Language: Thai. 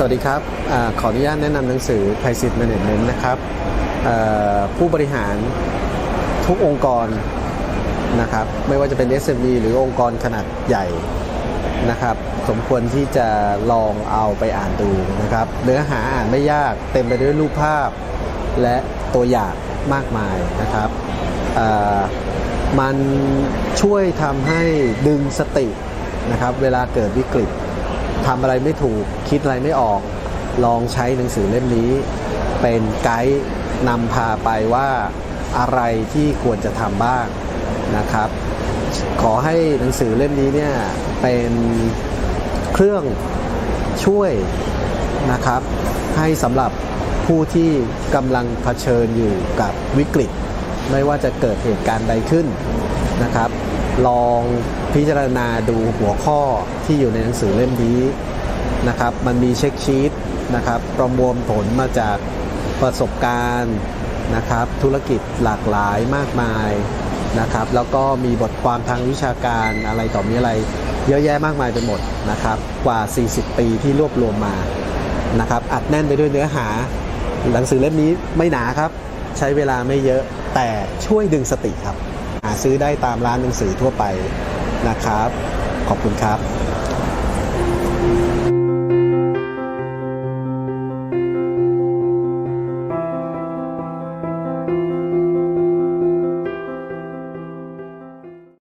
สวัสดีครับอขออนุญาตแนะนำหนังสือ p r i c e Management นะครับผู้บริหารทุกองค์กรนะครับไม่ว่าจะเป็น SME หรือองค์กรขนาดใหญ่นะครับสมควรที่จะลองเอาไปอ่านดูนะครับเนื้อหาอ่านไม่ยากเต็มไปด้วยรูปภาพและตัวอย่างมากมายนะครับมันช่วยทำให้ดึงสตินะครับเวลาเกิดวิกฤต ทำอะไรไม่ถูกคิดอะไรไม่ออก ลองใช้หนังสือเล่มนี้ เป็นไกด์นำพาไปว่าอะไรที่ควรจะทำบ้างนะครับ ขอให้หนังสือเล่มนี้เนี่ยเป็นเครื่องช่วยนะครับ ให้สำหรับผู้ที่กำลังเผชิญอยู่กับวิกฤต ไม่ว่าจะเกิดเหตุการณ์ใดขึ้นนะครับ ลอง พิจารณาดูหัวข้อที่อยู่ในหนังสือเล่มนี้นะครับ มันมีเช็คชีตนะครับประมวลผลมาจากประสบการณ์นะครับ ธุรกิจหลากหลายมากมายนะครับ แล้วก็มีบทความทางวิชาการอะไรต่อมีอะไรเยอะแยะมากมายไปหมดนะครับ กว่า 40 ปีที่รวบรวมมานะครับ อัดแน่นไปด้วยเนื้อหา หนังสือเล่มนี้ไม่หนาครับ ใช้เวลาไม่เยอะแต่ช่วยดึงสติครับ หาซื้อได้ตามร้านหนังสือทั่วไป นะครับ ขอบคุณครับ